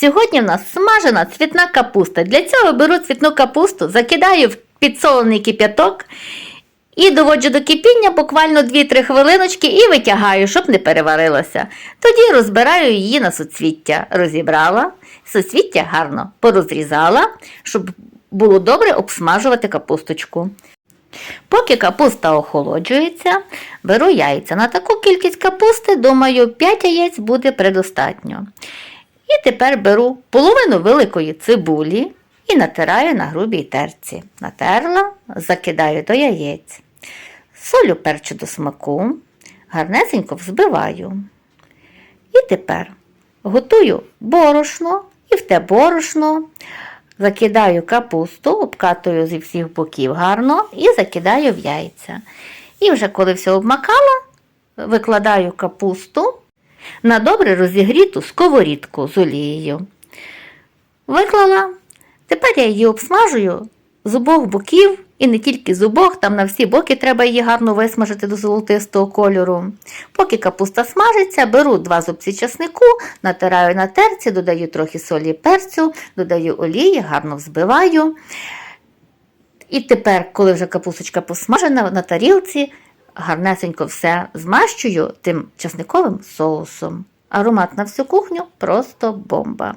Сьогодні в нас смажена цвітна капуста. Для цього беру цвітну капусту, закидаю в підсолений кип'яток і доводжу до кипіння буквально 2-3 хвилиночки і витягаю, щоб не переварилося. Тоді розбираю її на суцвіття. Розібрала, суцвіття гарно порозрізала, щоб було добре обсмажувати капусточку. Поки капуста охолоджується, беру яйця. На таку кількість капусти, думаю, 5 яєць буде предостатньо. І тепер беру половину великої цибулі і натираю на грубій терці. Натерла, закидаю до яєць. Солю перчу до смаку, гарнесенько взбиваю. І тепер готую борошно і в те борошно закидаю капусту, обкатую зі всіх боків гарно і закидаю в яйця. І вже коли все обмакала, викладаю капусту на добре розігріту сковорідку з олією. Виклала. Тепер я її обсмажую з обох боків, і не тільки з обох, там на всі боки треба її гарно висмажити до золотистого кольору. Поки капуста смажиться, беру два зубці часнику, натираю на терці, додаю трохи солі перцю, додаю олії, гарно взбиваю. І тепер, коли вже капусточка посмажена на тарілці, гарнесенько все змащую тим часниковим соусом. Аромат на всю кухню просто бомба.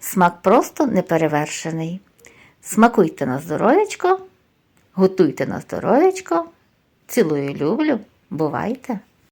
Смак просто неперевершений. Смакуйте на здоров'ячко, готуйте на здоров'ячко. Цілую, люблю. Бувайте!